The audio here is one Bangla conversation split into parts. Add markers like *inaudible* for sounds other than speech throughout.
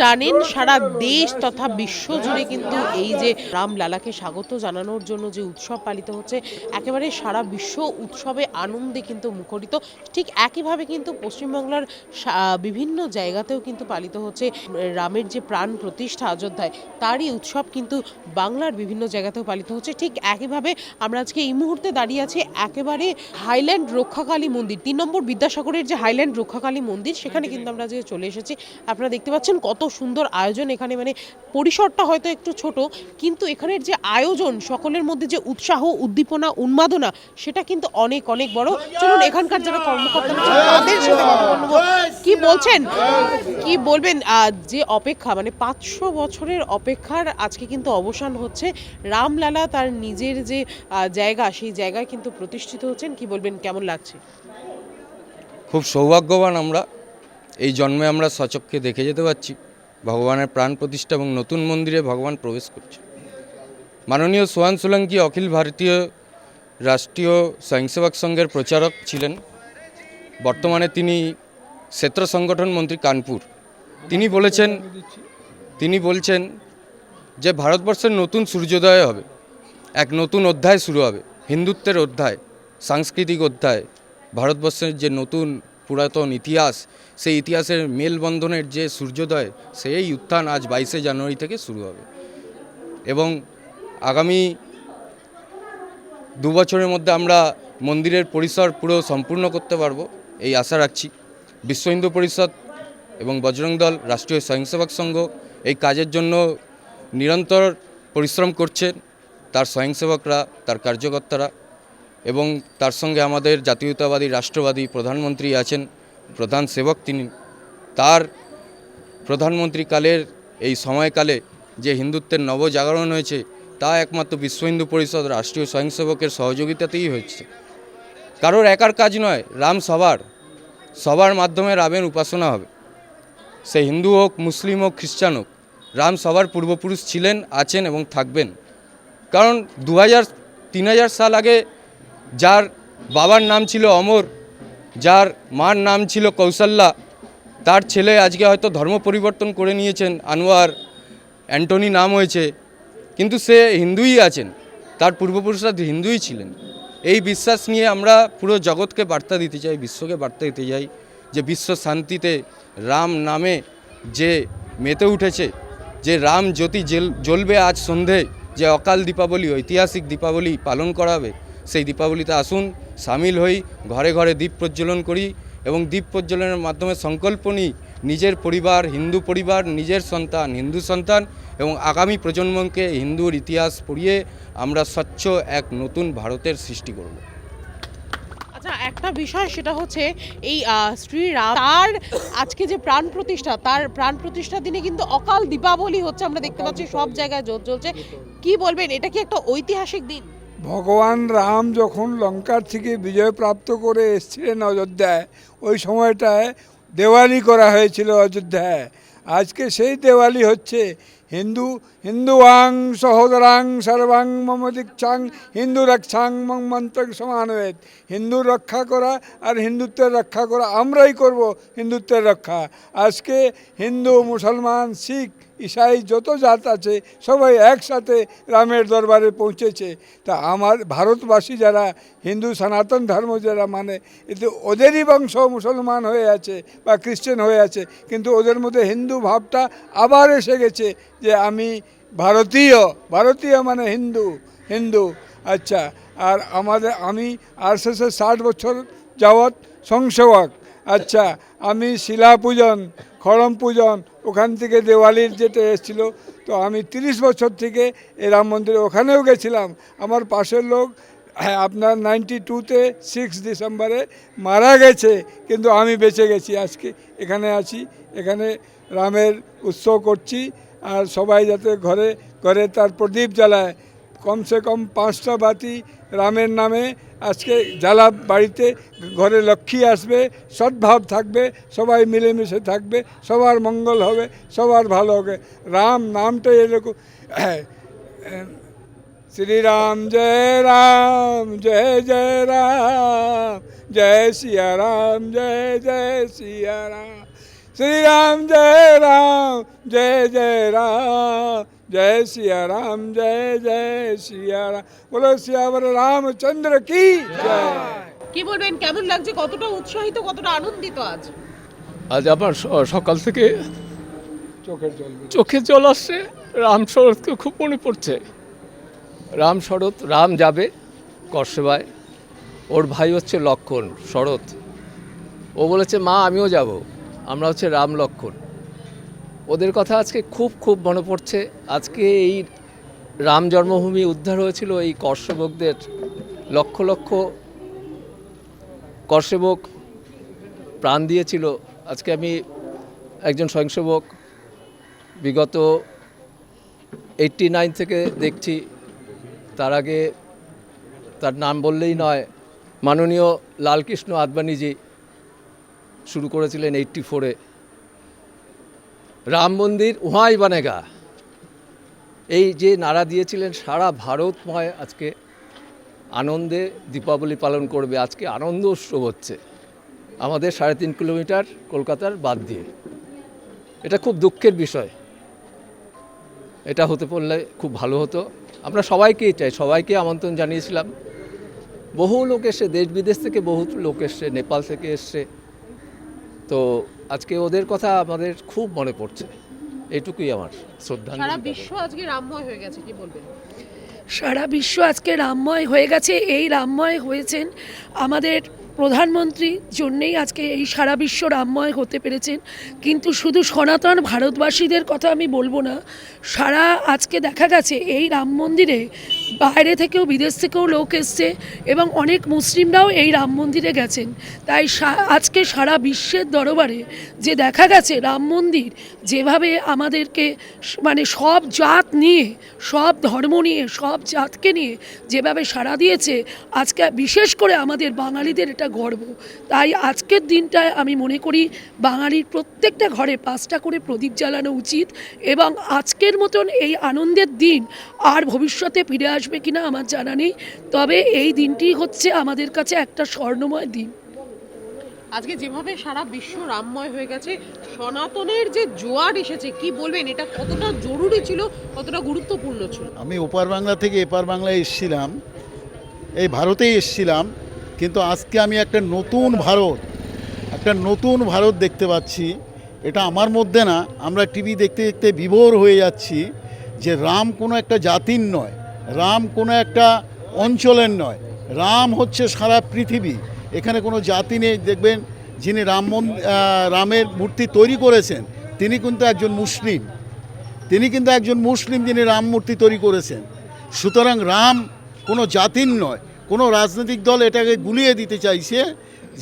জানেন, সারা দেশ তথা বিশ্ব জুড়ে কিন্তু এই যে রামলালাকে স্বাগত জানানোর জন্য যে উৎসব পালিত হচ্ছে, একেবারে সারা বিশ্ব উৎসবে আনন্দে কিন্তু মুখরিত। ঠিক একইভাবে কিন্তু পশ্চিমবাংলার বিভিন্ন জায়গাতেও কিন্তু পালিত হচ্ছে রামের যে প্রাণ প্রতিষ্ঠা অযোধ্যায়, তারই উৎসব কিন্তু বাংলার বিভিন্ন জায়গাতেও পালিত হচ্ছে। ঠিক একইভাবে আমরা আজকে এই মুহূর্তে দাঁড়িয়ে আছি একেবারে হাইল্যান্ড রক্ষাকালী মন্দির, তিন নম্বর বিদ্যাসাগরের যে হাইল্যান্ড রক্ষাকালী মন্দির, সেখানে কিন্তু আমরা যে চলে এসেছি। আপনারা দেখতে পাচ্ছেন কত সুন্দর আয়োজন এখানে মানে পরিসরটা হয়তো একটু ছোট, কিন্তু এখানের যে আয়োজন, সকলের মধ্যে যে উৎসাহ, উদ্দীপনা, উন্মাদনা, সেটা কিন্তু অনেক অনেক বড়। চলুন এখানকার যারা কর্মকর্তা তাদের সাথে কি বলছেন? কি বলবেন? যে অপেক্ষা মানে পাঁচশো বছরের অপেক্ষার আজকে কিন্তু অবসান হচ্ছে। রামলালা তার নিজের যে জায়গা, সেই জায়গায় কিন্তু প্রতিষ্ঠিত হচ্ছেন। কি বলবেন? কেমন লাগছে? খুব সৌভাগ্যবান আমরা। এই জন্মে আমরা সচক্ষে দেখে যেতে পারছি। ভগবানের প্রাণ প্রতিষ্ঠা এবং নতুন মন্দিরে ভগবান প্রবেশ করছে। মাননীয় সোহান সোলাঙ্কি অখিল ভারতীয় রাষ্ট্রীয় স্বয়ংসেবক সংঘের প্রচারক ছিলেন। বর্তমানে তিনি ক্ষেত্র সংগঠন মন্ত্রী কানপুর। তিনি বলেছেন, তিনি বলছেন যে ভারতবর্ষের নতুন সূর্যোদয় হবে, এক নতুন অধ্যায় শুরু হবে, হিন্দুত্বের অধ্যায়, সাংস্কৃতিক অধ্যায়, ভারতবর্ষের যে নতুন পুরাতন ইতিহাস সেই ইতিহাসের মেলবন্ধনের যে সূর্যোদয়, সেই উত্থান আজ বাইশে জানুয়ারি থেকে শুরু হবে। এবং আগামী দু বছরের মধ্যে আমরা মন্দিরের পরিসর পুরো সম্পূর্ণ করতে পারব, এই আশা রাখছি। বিশ্ব হিন্দু পরিষদ এবং বজরং দল, রাষ্ট্রীয় স্বয়ংসেবক সংঘ এই কাজের জন্য নিরন্তর পরিশ্রম করছেন তার স্বয়ংসেবকরা, তার কার্যকর্তারা এবং তার সঙ্গে আমাদের জাতীয়তাবাদী, রাষ্ট্রবাদী প্রধানমন্ত্রী আছেন প্রধান সেবক, তিনি তার প্রধানমন্ত্রীকালের এই সময়কালে যে হিন্দুত্বের নবজাগরণ হয়েছে, তা একমাত্র বিশ্ব হিন্দু পরিষদ রাষ্ট্রীয় স্বয়ংসেবকের সহযোগিতাতেই হচ্ছে কারোর একার কাজ নয়, রাম সবার সবার মাধ্যমে রামের উপাসনা হবে। সে হিন্দু হোক, মুসলিম হোক, খ্রিস্টান হোক, রাম সবার পূর্বপুরুষ ছিলেন, আছেন এবং থাকবেন। কারণ দু হাজার তিন হাজার সাল আগে যার বাবার নাম ছিল অমর যার মার নাম ছিল কৌশল্যা। তার ছেলে আজকে হয়তো ধর্ম পরিবর্তন করে নিয়েছেন, আনোয়ার অ্যান্টনি নাম হয়েছে। কিন্তু সে হিন্দুই আছেন, তার পূর্বপুরুষরা হিন্দুই ছিলেন। এই বিশ্বাস নিয়ে আমরা পুরো জগৎকে বার্তা দিতে চাই, বিশ্বকে বার্তা দিতে চাই যে বিশ্ব শান্তিতে রাম নামে যে মেতে উঠেছে, যে রাম জ্যোতি জ্বলবে আজ সন্ধে, যে অকাল দীপাবলি, ঐতিহাসিক দীপাবলি পালন করাবে, সেই দীপাবলিতে আসুন সামিল হই, ঘরে ঘরে দ্বীপ প্রজ্বলন করি এবং দ্বীপ প্রজ্বলনের মাধ্যমে সংকল্প নিই, নিজের পরিবার, হিন্দু পরিবার, নিজের সন্তান, হিন্দু সন্তান এবং আগামী প্রজন্মকে হিন্দুর ইতিহাস পড়িয়ে আমরা স্বচ্ছ এক নতুন ভারতের সৃষ্টি করব। আচ্ছা একটা বিষয় সেটা হচ্ছে এই শ্রীরাম তার আজকে যে প্রাণ প্রতিষ্ঠা, তার প্রাণ প্রতিষ্ঠা দিনে কিন্তু অকাল দীপাবলি হচ্ছে, আমরা দেখতে পাচ্ছি সব জায়গায় জোর চলছে কি বলবেন, এটা কি একটা ঐতিহাসিক দিন? ভগবান রাম যখন লঙ্কার থেকে বিজয় প্রাপ্ত করে এসেছিলেন অযোধ্যায়, ওই সময়টায় দেওয়ালি করা হয়েছিল অযোধ্যায়। আজকে সেই দেওয়ালি হচ্ছে হিন্দু, হিন্দুয়াং সহোদরাং সর্বাং মম দীক্ষাং হিন্দু রক্ষাং মং মন্ত্র সমানবেদ হিন্দু রক্ষা করা আর হিন্দুত্বের রক্ষা করা, আমরাই করব হিন্দুত্বের রক্ষা। আজকে হিন্দু, মুসলমান, শিখ ইসাই যত জাত আছে, সবাই একসাথে রামের দরবারে পৌঁছেছে। তা আমার ভারতবাসী যারা, হিন্দু সনাতন ধর্ম যারা মানে এতে ওদেরই বংশ মুসলমান হয়ে আছে বা খ্রিস্টান হয়ে আছে, কিন্তু ওদের মধ্যে হিন্দু ভাবটা আবার এসে গেছে যে আমি ভারতীয় ভারতীয় মানে হিন্দু হিন্দু। আচ্ছা আর আমাদের, আমি আর শেষে ষাট বছর যাবৎ সংসেবক আচ্ছা আমি শিলা পূজন খড়ম পূজন ওখান থেকে দেওয়ালির যেটা এসেছিল, তো আমি তিরিশ বছর থেকে এই রাম মন্দিরে ওখানেও গেছিলাম। আমার পাশের লোক হ্যাঁ আপনার নাইনটি টুতে সিক্স ডিসেম্বরে মারা গেছে, কিন্তু আমি বেঁচে গেছি আজকে। এখানে আছি, এখানে রামের উৎসব করছি, আর সবাই যাতে ঘরে ঘরে তার প্রদীপ জ্বালায়। কমসে কম পাঁচটা বাতি রামের নামে আজকে জ্বালা বাড়িতে ঘরে লক্ষ্মী আসবে, সদ্ভাব থাকবে, সবাই মিলেমিশে থাকবে, সবার মঙ্গল হবে, সবার ভালো হবে। রাম নামটাই এরকম। *clears throat* শ্রীরাম, জয় রাম, জয় জয় রাম, জয় সিয়া রাম জয় জয় সিয়া রাম श्री राम जय राम जय जय राम जय सिया राम जय जय सिया राम बोलो सियावर रामचंद्र की जय কি বলবেন কেমন লাগছে কতটা উৎসাহিত কতটা আনন্দিত আজ আজ আমার স- সকাল থেকে চোখের জল বেরিয়ে। চোখে জল আসছে রাম শরৎকে খুব মনে পড়ছে রাম শরৎ রাম যাবে কর্সেবায় ওর ভাই হচ্ছে লক্ষণ শরৎ ও বলেছে মা আমিও যাব আমরা হচ্ছে রাম লক্ষণ। ওদের কথা আজকে খুব খুব মনে পড়ছে। আজকে এই রাম জন্মভূমি উদ্ধার হয়েছিল এই কর্ষবকদের লক্ষ লক্ষ কর্ষবক প্রাণ দিয়েছিল। আজকে আমি একজন স্বয়ংসেবক বিগত এইটটি নাইন থেকে দেখছি। তার আগে তার নাম বললেই নয়। মাননীয় লালকৃষ্ণ আদবানিজি শুরু করেছিলেন এইটটি ফোরে রাম মন্দির উহাই বানেগা এই যে নাড়া দিয়েছিলেন, সারা ভারতময় আজকে আনন্দে দীপাবলি পালন করবে। আজকে আনন্দ উৎসব হচ্ছে। আমাদের সাড়ে তিন কিলোমিটার কলকাতার বাদ দিয়ে। এটা খুব দুঃখের বিষয়। এটা হতে পারলে খুব ভালো হতো। আমরা সবাইকেই চাই, সবাইকে আমন্ত্রণ জানিয়েছিলাম। বহু লোক এসে, দেশ বিদেশ থেকে বহু লোক এসছে নেপাল থেকে এসছে। তো আজকে ওদের কথা আমাদের খুব মনে পড়ছে। এটুকুই আমার শ্রদ্ধাঞ্জলি সারা বিশ্ব আজকে রামময় হয়ে গেছে কি বলবেন? সারা বিশ্ব আজকে রামময় হয়ে গেছে এই রামময় হয়েছেন আমাদের প্রধানমন্ত্রীর জন্যেই আজকে এই সারা বিশ্ব রামময় হতে পেরেছেন। কিন্তু শুধু সনাতন ভারতবাসীদের কথা আমি বলব না সারা আজকে দেখা গেছে এই রাম মন্দিরে বাইরে থেকেও, বিদেশ থেকেও লোক এসছে এবং অনেক মুসলিমরাও এই রাম মন্দিরে গেছেন। তাই আজকে সারা বিশ্বের দরবারে যে দেখা গেছে রাম মন্দির, যেভাবে আমাদেরকে মানে সব জাত নিয়ে, সব ধর্ম নিয়ে, সব জাতকে নিয়ে যেভাবে সাড়া দিয়েছে, আজকে বিশেষ করে আমাদের বাঙালিদের এটা গর্ব। তাই আজকের দিনটায় আমি মনে করি বাঙালির প্রত্যেকটা ঘরে পাঁচটা করে প্রদীপ জ্বালানো উচিত এবং আজকের মতন এই আনন্দের দিন আর ভবিষ্যতে ফিরে আসবে কিনা আমার জানা নেই। তবে এই দিনটি হচ্ছে আমাদের কাছে একটা স্বর্ণময় দিন। আজকে যেভাবে সারা বিশ্ব রামময় হয়ে গেছে সনাতনের যে জোয়ার এসেছে কি বলবেন? এটা কতটা জরুরি ছিল কতটা গুরুত্বপূর্ণ ছিল? আমি ওপার বাংলা থেকে এপার বাংলায় এসেছিলাম এই ভারতেই এসেছিলাম কিন্তু আজকে আমি একটা নতুন ভারত একটা নতুন ভারত দেখতে পাচ্ছি। এটা আমার মধ্যে না আমরা টিভি দেখতে দেখতে বিভোর হয়ে যাচ্ছি যে রাম কোনো একটা জাতির নয়। রাম কোনো একটা অঞ্চলের নয়। রাম হচ্ছে সারা পৃথিবী। এখানে কোনো জাতি নেই, দেখবেন যিনি রাম রামের মূর্তি তৈরি করেছেন, তিনি কিন্তু একজন মুসলিম। তিনি কিন্তু একজন মুসলিম যিনি রাম মূর্তি তৈরি করেছেন। সুতরাং রাম কোনো জাতির নয়। কোনো রাজনৈতিক দল এটাকে গুলিয়ে দিতে চাইছে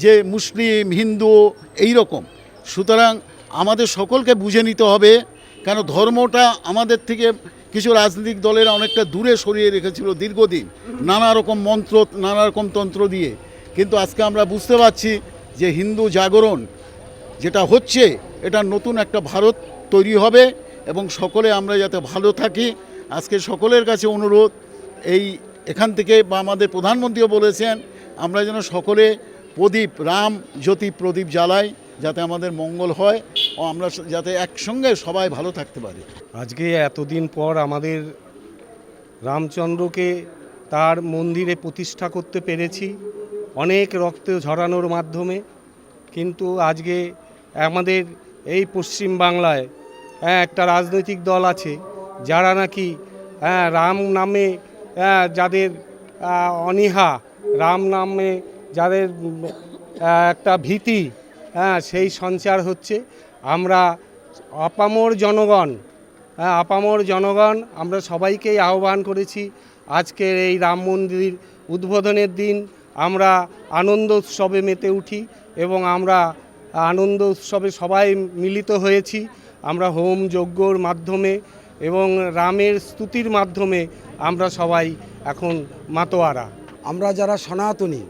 যে মুসলিম, হিন্দু এই রকম সুতরাং আমাদের সকলকে বুঝে নিতে হবে কেন ধর্মটা আমাদের থেকে কিছু রাজনৈতিক দলের অনেকটা দূরে সরিয়ে রেখেছিল দীর্ঘদিন, নানা রকম মন্ত্র, নানা রকম তন্ত্র দিয়ে। কিন্তু আজকে আমরা বুঝতে পারছি যে হিন্দু জাগরণ যেটা হচ্ছে, এটা নতুন একটা ভারত তৈরি হবে এবং সকলে আমরা যাতে ভালো থাকি। আজকে সকলের কাছে অনুরোধ, এই এখান থেকে বা আমাদের প্রধানমন্ত্রীও বলেছেন, আমরা যেন সকলে প্রদীপ, রাম, জ্যোতি প্রদীপ জ্বালাই, যাতে আমাদের মঙ্গল হয়। আমরা যাতে একসঙ্গে সবাই ভালো থাকতে পারি। আজকে এতদিন পর আমাদের রামচন্দ্রকে তার মন্দিরে প্রতিষ্ঠা করতে পেরেছি। অনেক রক্ত ঝরানোর মাধ্যমে। কিন্তু আজকে আমাদের এই পশ্চিম বাংলায় হ্যাঁ একটা রাজনৈতিক দল আছে যারা নাকি হ্যাঁ রাম নামে হ্যাঁ, যাদের অনীহা রাম নামে যাদের একটা ভীতি হ্যাঁ সেই সঞ্চার হচ্ছে। আমরা অপামর জনগণ হ্যাঁ আপামর জনগণ, আমরা সবাইকেই আহ্বান করেছি আজকের এই রাম মন্দির উদ্বোধনের দিন। আমরা আনন্দ উৎসবে মেতে উঠি এবং আমরা আনন্দ উৎসবে সবাই মিলিত হয়েছি। আমরা হোম যজ্ঞর মাধ্যমে এবং রামের স্তুতির মাধ্যমে আমরা সবাই এখন মাতোয়ারা। আমরা যারা সনাতনী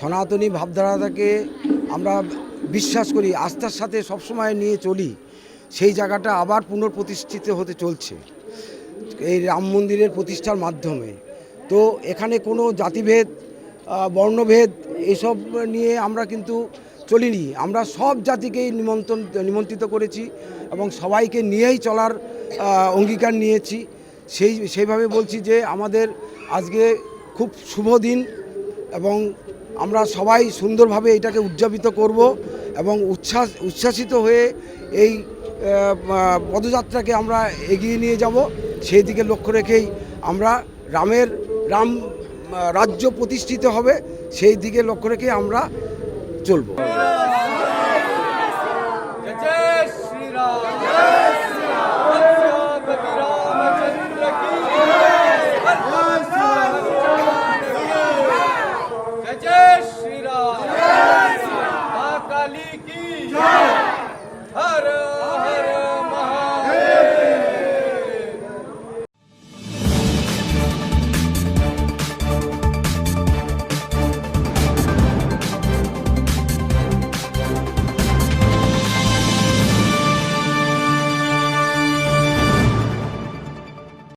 সনাতনী ভাবধারা ভাবধারাটাকে আমরা বিশ্বাস করি, আস্থার সাথে সবসময় নিয়ে চলি। সেই জায়গাটা আবার পুনঃপ্রতিষ্ঠিত হতে চলছে, এই রাম মন্দিরের প্রতিষ্ঠার মাধ্যমে। তো এখানে কোনো জাতিভেদ বর্ণভেদ, এসব নিয়ে আমরা কিন্তু চলিনি। আমরা সব জাতিকেই নিমন্ত্রণ, নিমন্ত্রিত করেছি এবং সবাইকে নিয়েই চলার অঙ্গীকার নিয়েছি। সেই, সেইভাবে বলছি যে আমাদের আজকে খুব শুভ দিন এবং আমরা সবাই সুন্দরভাবে এটাকে উদযাপিত করব এবং উচ্ছ্বাস, উচ্ছ্বাসিত হয়ে এই পদযাত্রাকে আমরা এগিয়ে নিয়ে যাব। সেই দিকে লক্ষ্য রেখেই আমরা রামের, রাম রাজ্য প্রতিষ্ঠিত হবে, সেই দিকে লক্ষ্য রেখে আমরা চলব। শ্রীরাম